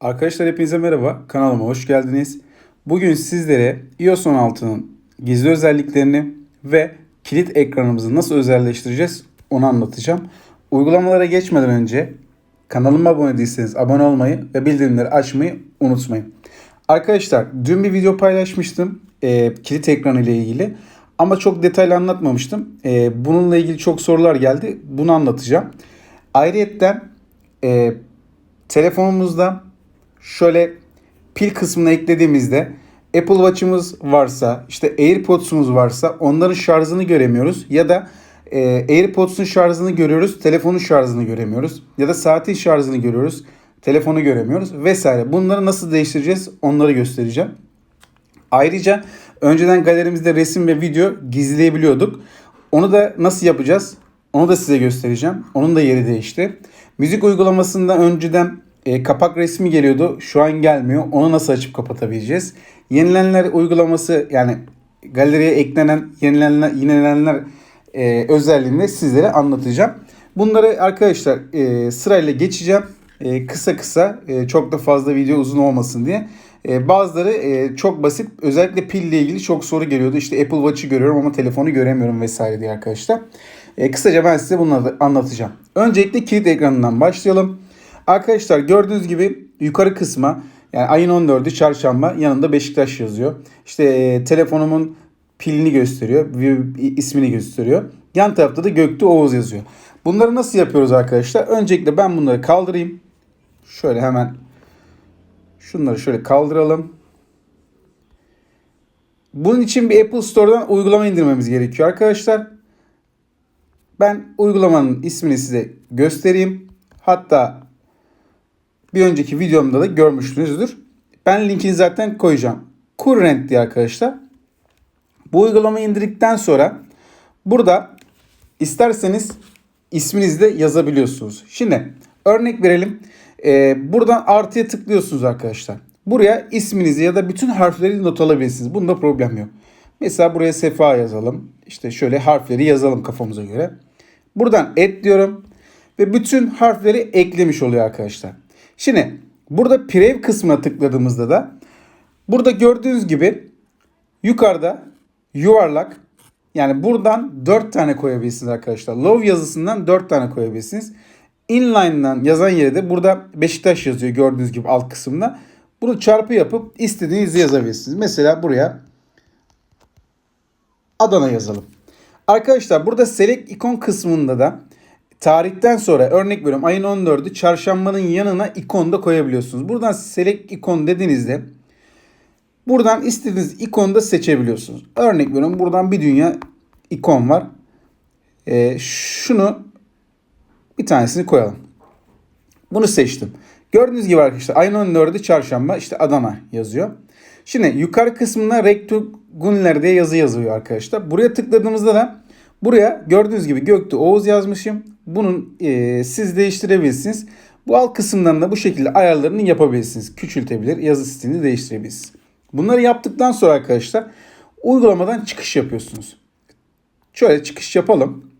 Arkadaşlar hepinize merhaba. Kanalıma hoş geldiniz. Bugün sizlere iOS 16'nın gizli özelliklerini ve kilit ekranımızı nasıl özelleştireceğiz onu anlatacağım. Uygulamalara geçmeden önce kanalıma abone değilseniz abone olmayı ve bildirimleri açmayı unutmayın. Arkadaşlar dün bir video paylaşmıştım e, kilit ekranı ile ilgili. Ama çok detaylı anlatmamıştım. E, bununla ilgili çok sorular geldi. Bunu anlatacağım. Ayrıyetten e, telefonumuzda şöyle pil kısmına eklediğimizde Apple Watch'ımız varsa, işte AirPods'umuz varsa onların şarjını göremiyoruz. Ya da e, AirPods'un şarjını görüyoruz, telefonun şarjını göremiyoruz. Ya da saatin şarjını görüyoruz, telefonu göremiyoruz vesaire. Bunları nasıl değiştireceğiz onları göstereceğim. Ayrıca önceden galerimizde resim ve video gizleyebiliyorduk. Onu da nasıl yapacağız? Onu da size göstereceğim. Onun da yeri değişti. Müzik uygulamasında önceden e, kapak resmi geliyordu. Şu an gelmiyor. Onu nasıl açıp kapatabileceğiz? Yenilenler uygulaması yani galeriye eklenen yenilenler, yenilenler e, özelliğini sizlere anlatacağım. Bunları arkadaşlar e, sırayla geçeceğim. E, kısa kısa e, çok da fazla video uzun olmasın diye. E, bazıları e, çok basit. Özellikle pille ilgili çok soru geliyordu. İşte Apple Watch'ı görüyorum ama telefonu göremiyorum vesaire diye arkadaşlar. E, kısaca ben size bunları anlatacağım. Öncelikle kilit ekranından başlayalım. Arkadaşlar gördüğünüz gibi yukarı kısma yani ayın 14'ü çarşamba yanında Beşiktaş yazıyor. İşte e, telefonumun pilini gösteriyor, ismini gösteriyor. Yan tarafta da Göktuğ Oğuz yazıyor. Bunları nasıl yapıyoruz arkadaşlar? Öncelikle ben bunları kaldırayım. Şöyle hemen şunları şöyle kaldıralım. Bunun için bir Apple Store'dan uygulama indirmemiz gerekiyor arkadaşlar. Ben uygulamanın ismini size göstereyim. Hatta bir önceki videomda da görmüşsünüzdür. Ben linkini zaten koyacağım. Current diye arkadaşlar. Bu uygulamayı indirdikten sonra burada isterseniz isminizi de yazabiliyorsunuz. Şimdi örnek verelim. Ee, buradan artıya tıklıyorsunuz arkadaşlar. Buraya isminizi ya da bütün harfleri not alabilirsiniz. Bunda problem yok. Mesela buraya Sefa yazalım. İşte şöyle harfleri yazalım kafamıza göre. Buradan et diyorum. Ve bütün harfleri eklemiş oluyor arkadaşlar. Şimdi burada prev kısmına tıkladığımızda da burada gördüğünüz gibi yukarıda yuvarlak yani buradan 4 tane koyabilirsiniz arkadaşlar. Love yazısından 4 tane koyabilirsiniz. Inline'dan yazan yere de burada Beşiktaş yazıyor gördüğünüz gibi alt kısımda. Bunu çarpı yapıp istediğinizi yazabilirsiniz. Mesela buraya Adana yazalım. Arkadaşlar burada select ikon kısmında da tarihten sonra örnek veriyorum ayın 14'ü çarşambanın yanına ikon da koyabiliyorsunuz. Buradan select ikon dediğinizde buradan istediğiniz ikonu da seçebiliyorsunuz. Örnek veriyorum buradan bir dünya ikon var. Ee, şunu bir tanesini koyalım. Bunu seçtim. Gördüğünüz gibi arkadaşlar ayın 14'ü çarşamba işte Adana yazıyor. Şimdi yukarı kısmında Rektugunler diye yazı yazıyor arkadaşlar. Buraya tıkladığımızda da buraya gördüğünüz gibi Göktuğ Oğuz yazmışım. Bunun e, siz değiştirebilirsiniz. Bu alt kısımdan da bu şekilde ayarlarını yapabilirsiniz. Küçültebilir, yazı stilini değiştirebilirsiniz. Bunları yaptıktan sonra arkadaşlar uygulamadan çıkış yapıyorsunuz. Şöyle çıkış yapalım.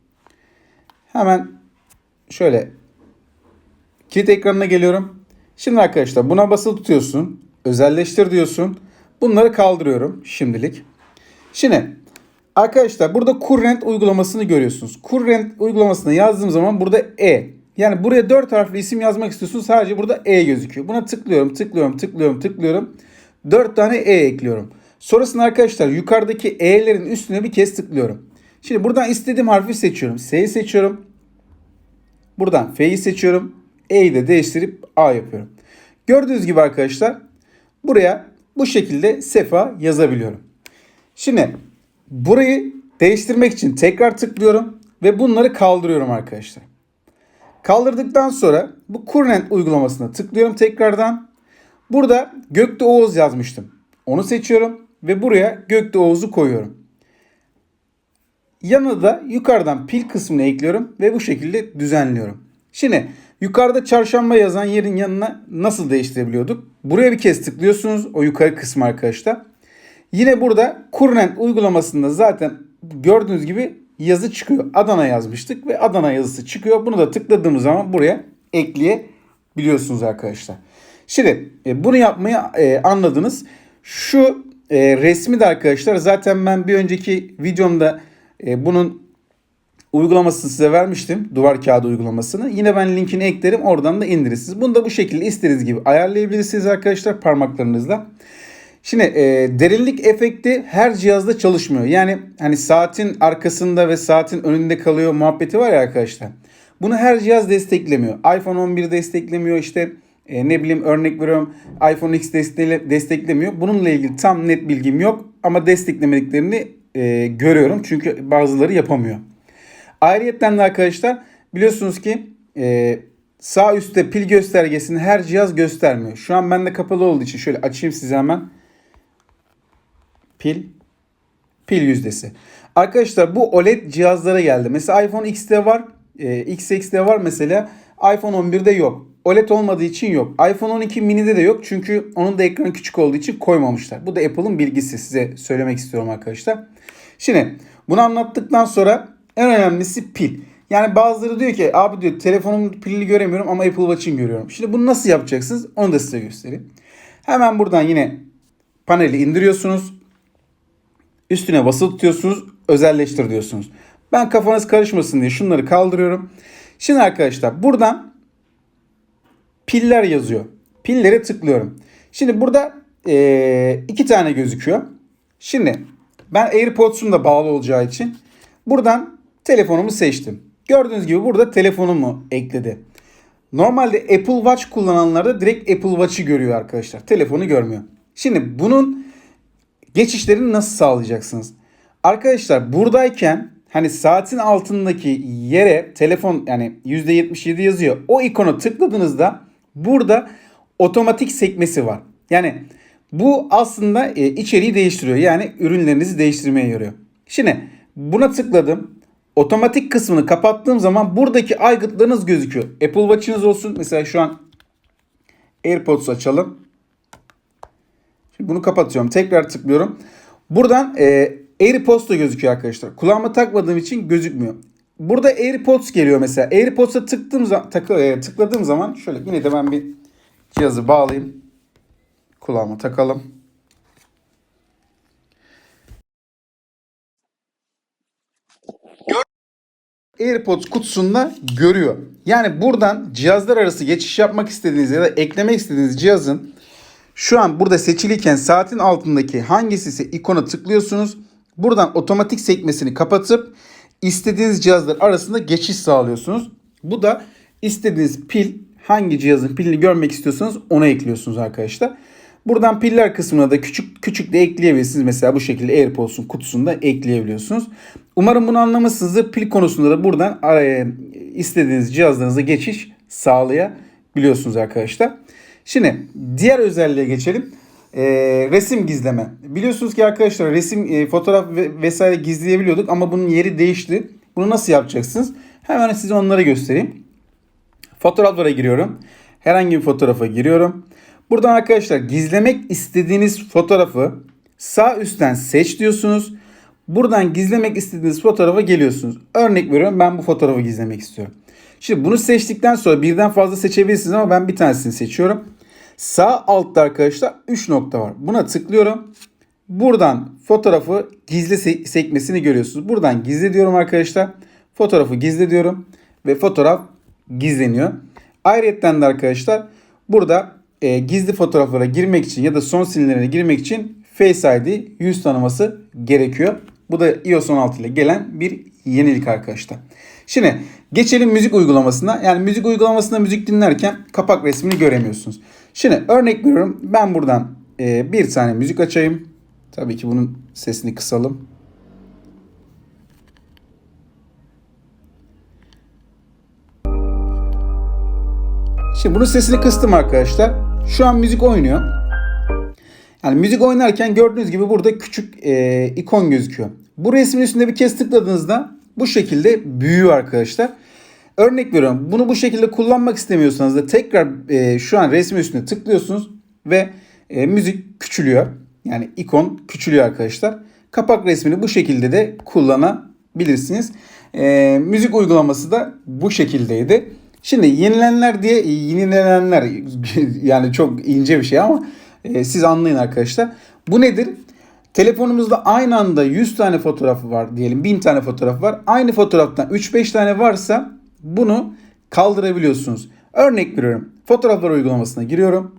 Hemen şöyle kilit ekranına geliyorum. Şimdi arkadaşlar buna basılı tutuyorsun. Özelleştir diyorsun. Bunları kaldırıyorum şimdilik. Şimdi arkadaşlar burada Current uygulamasını görüyorsunuz. Current uygulamasına yazdığım zaman burada E. Yani buraya 4 harfli isim yazmak istiyorsunuz. Sadece burada E gözüküyor. Buna tıklıyorum, tıklıyorum, tıklıyorum, tıklıyorum. 4 tane E ekliyorum. Sonrasında arkadaşlar yukarıdaki E'lerin üstüne bir kez tıklıyorum. Şimdi buradan istediğim harfi seçiyorum. S'yi seçiyorum. Buradan F'yi seçiyorum. E'yi de değiştirip A yapıyorum. Gördüğünüz gibi arkadaşlar buraya bu şekilde Sefa yazabiliyorum. Şimdi burayı değiştirmek için tekrar tıklıyorum ve bunları kaldırıyorum arkadaşlar. Kaldırdıktan sonra bu Current uygulamasına tıklıyorum tekrardan. Burada Gökte Oğuz yazmıştım. Onu seçiyorum ve buraya Gökte Oğuz'u koyuyorum. Yanına da yukarıdan pil kısmını ekliyorum ve bu şekilde düzenliyorum. Şimdi yukarıda çarşamba yazan yerin yanına nasıl değiştirebiliyorduk? Buraya bir kez tıklıyorsunuz o yukarı kısmı arkadaşlar. Yine burada Current uygulamasında zaten gördüğünüz gibi yazı çıkıyor. Adana yazmıştık ve Adana yazısı çıkıyor. Bunu da tıkladığımız zaman buraya ekleyebiliyorsunuz arkadaşlar. Şimdi e, bunu yapmayı e, anladınız. Şu e, resmi de arkadaşlar zaten ben bir önceki videomda e, bunun uygulamasını size vermiştim. Duvar kağıdı uygulamasını. Yine ben linkini eklerim. Oradan da indirirsiniz. Bunu da bu şekilde istediğiniz gibi ayarlayabilirsiniz arkadaşlar parmaklarınızla. Şimdi e, derinlik efekti her cihazda çalışmıyor. Yani hani saatin arkasında ve saatin önünde kalıyor muhabbeti var ya arkadaşlar. Bunu her cihaz desteklemiyor. iPhone 11 desteklemiyor işte e, ne bileyim örnek veriyorum iPhone X destekle, desteklemiyor. Bununla ilgili tam net bilgim yok ama desteklemediklerini e, görüyorum. Çünkü bazıları yapamıyor. Ayrıyeten de arkadaşlar biliyorsunuz ki e, sağ üstte pil göstergesini her cihaz göstermiyor. Şu an bende kapalı olduğu için şöyle açayım size hemen. Pil pil yüzdesi. Arkadaşlar bu OLED cihazlara geldi. Mesela iPhone X'te var, e, XX'de var mesela. iPhone 11'de yok. OLED olmadığı için yok. iPhone 12 mini'de de yok. Çünkü onun da ekranı küçük olduğu için koymamışlar. Bu da Apple'ın bilgisi. Size söylemek istiyorum arkadaşlar. Şimdi bunu anlattıktan sonra en önemlisi pil. Yani bazıları diyor ki abi diyor telefonumun pilini göremiyorum ama Apple Watch'ın görüyorum. Şimdi bunu nasıl yapacaksınız? Onu da size göstereyim. Hemen buradan yine paneli indiriyorsunuz. Üstüne basılı tutuyorsunuz. Özelleştir diyorsunuz. Ben kafanız karışmasın diye şunları kaldırıyorum. Şimdi arkadaşlar buradan piller yazıyor. Pillere tıklıyorum. Şimdi burada ee, iki tane gözüküyor. Şimdi ben AirPods'um da bağlı olacağı için buradan telefonumu seçtim. Gördüğünüz gibi burada telefonumu ekledi. Normalde Apple Watch kullananlarda direkt Apple Watch'ı görüyor arkadaşlar. Telefonu görmüyor. Şimdi bunun geçişlerini nasıl sağlayacaksınız? Arkadaşlar buradayken hani saatin altındaki yere telefon yani %77 yazıyor. O ikona tıkladığınızda burada otomatik sekmesi var. Yani bu aslında e, içeriği değiştiriyor. Yani ürünlerinizi değiştirmeye yarıyor. Şimdi buna tıkladım. Otomatik kısmını kapattığım zaman buradaki aygıtlarınız gözüküyor. Apple Watch'ınız olsun. Mesela şu an AirPods açalım. Şimdi bunu kapatıyorum. Tekrar tıklıyorum. Buradan e, AirPods da gözüküyor arkadaşlar. Kulağıma takmadığım için gözükmüyor. Burada AirPods geliyor mesela. AirPods'a tıktığım zaman, takı, e, tıkladığım zaman şöyle yine de ben bir cihazı bağlayayım. Kulağıma takalım. AirPods kutusunda görüyor. Yani buradan cihazlar arası geçiş yapmak istediğiniz ya da eklemek istediğiniz cihazın şu an burada seçiliyken saatin altındaki hangisi ise ikona tıklıyorsunuz. Buradan otomatik sekmesini kapatıp istediğiniz cihazlar arasında geçiş sağlıyorsunuz. Bu da istediğiniz pil hangi cihazın pilini görmek istiyorsanız ona ekliyorsunuz arkadaşlar. Buradan piller kısmına da küçük küçük de ekleyebilirsiniz. Mesela bu şekilde AirPods'un kutusunda ekleyebiliyorsunuz. Umarım bunu anlamışsınızdır. Pil konusunda da buradan araya istediğiniz cihazlarınıza geçiş sağlayabiliyorsunuz arkadaşlar. Şimdi diğer özelliğe geçelim. Ee, resim gizleme. Biliyorsunuz ki arkadaşlar resim, e, fotoğraf ve vesaire gizleyebiliyorduk ama bunun yeri değişti. Bunu nasıl yapacaksınız? Hemen size onları göstereyim. Fotoğraflara giriyorum. Herhangi bir fotoğrafa giriyorum. Buradan arkadaşlar gizlemek istediğiniz fotoğrafı sağ üstten seç diyorsunuz. Buradan gizlemek istediğiniz fotoğrafa geliyorsunuz. Örnek veriyorum ben bu fotoğrafı gizlemek istiyorum. Şimdi bunu seçtikten sonra birden fazla seçebilirsiniz ama ben bir tanesini seçiyorum. Sağ altta arkadaşlar 3 nokta var. Buna tıklıyorum. Buradan fotoğrafı gizle sekmesini görüyorsunuz. Buradan gizle diyorum arkadaşlar. Fotoğrafı gizle diyorum ve fotoğraf gizleniyor. Ayrıca de arkadaşlar burada e, gizli fotoğraflara girmek için ya da son silinlerine girmek için Face ID yüz tanıması gerekiyor. Bu da iOS 16 ile gelen bir yenilik arkadaşlar. Şimdi geçelim müzik uygulamasına. Yani müzik uygulamasında müzik dinlerken kapak resmini göremiyorsunuz. Şimdi örnek veriyorum. Ben buradan e, bir tane müzik açayım. Tabii ki bunun sesini kısalım. Şimdi bunun sesini kıstım arkadaşlar. Şu an müzik oynuyor. Yani müzik oynarken gördüğünüz gibi burada küçük e, ikon gözüküyor. Bu resmin üstünde bir kez tıkladığınızda bu şekilde büyüyor arkadaşlar. Örnek veriyorum. Bunu bu şekilde kullanmak istemiyorsanız da tekrar e, şu an resmi üstüne tıklıyorsunuz ve e, müzik küçülüyor. Yani ikon küçülüyor arkadaşlar. Kapak resmini bu şekilde de kullanabilirsiniz. E, müzik uygulaması da bu şekildeydi. Şimdi yenilenenler diye yenilenenler yani çok ince bir şey ama e, siz anlayın arkadaşlar. Bu nedir? Telefonumuzda aynı anda 100 tane fotoğrafı var diyelim 1000 tane fotoğraf var. Aynı fotoğraftan 3-5 tane varsa bunu kaldırabiliyorsunuz. Örnek veriyorum. Fotoğraflar uygulamasına giriyorum.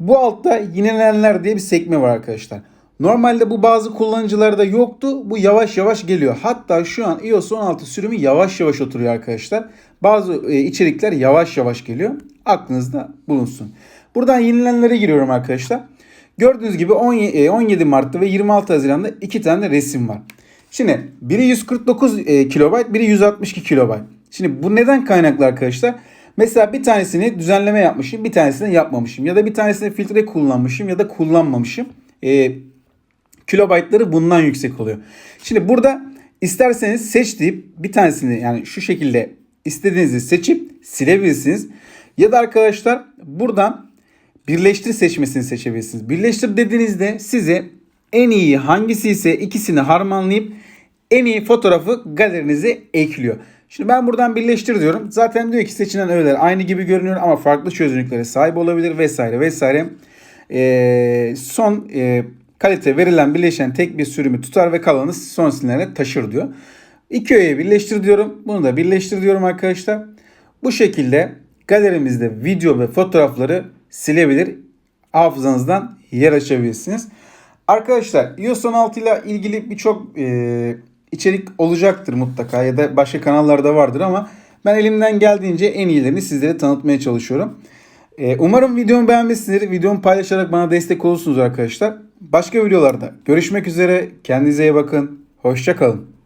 Bu altta yenilenenler diye bir sekme var arkadaşlar. Normalde bu bazı kullanıcılarda yoktu. Bu yavaş yavaş geliyor. Hatta şu an iOS 16 sürümü yavaş yavaş oturuyor arkadaşlar. Bazı e, içerikler yavaş yavaş geliyor. Aklınızda bulunsun. Buradan yenilenenlere giriyorum arkadaşlar. Gördüğünüz gibi 17 Mart'ta ve 26 Haziran'da iki tane resim var. Şimdi biri 149 e, kilobayt, biri 162 kilobayt. Şimdi bu neden kaynaklı arkadaşlar? Mesela bir tanesini düzenleme yapmışım, bir tanesini yapmamışım. Ya da bir tanesini filtre kullanmışım ya da kullanmamışım. E, kilobaytları bundan yüksek oluyor. Şimdi burada isterseniz seç deyip bir tanesini yani şu şekilde istediğinizi seçip silebilirsiniz. Ya da arkadaşlar buradan birleştir seçmesini seçebilirsiniz. Birleştir dediğinizde size en iyi hangisi ise ikisini harmanlayıp en iyi fotoğrafı galerinize ekliyor. Şimdi ben buradan birleştir diyorum. Zaten diyor ki seçilen öğeler aynı gibi görünüyor ama farklı çözünürlüklere sahip olabilir vesaire vesaire. Ee, son e, kalite verilen birleşen tek bir sürümü tutar ve kalanı son silinlere taşır diyor. İki öğeyi birleştir diyorum. Bunu da birleştir diyorum arkadaşlar. Bu şekilde galerimizde video ve fotoğrafları silebilir. Hafızanızdan yer açabilirsiniz. Arkadaşlar iOS 16 ile ilgili birçok e, içerik olacaktır mutlaka ya da başka kanallarda vardır ama ben elimden geldiğince en iyilerini sizlere tanıtmaya çalışıyorum. E, umarım videomu beğenmişsinizdir. Videomu paylaşarak bana destek olursunuz arkadaşlar. Başka videolarda görüşmek üzere. Kendinize iyi bakın. Hoşçakalın.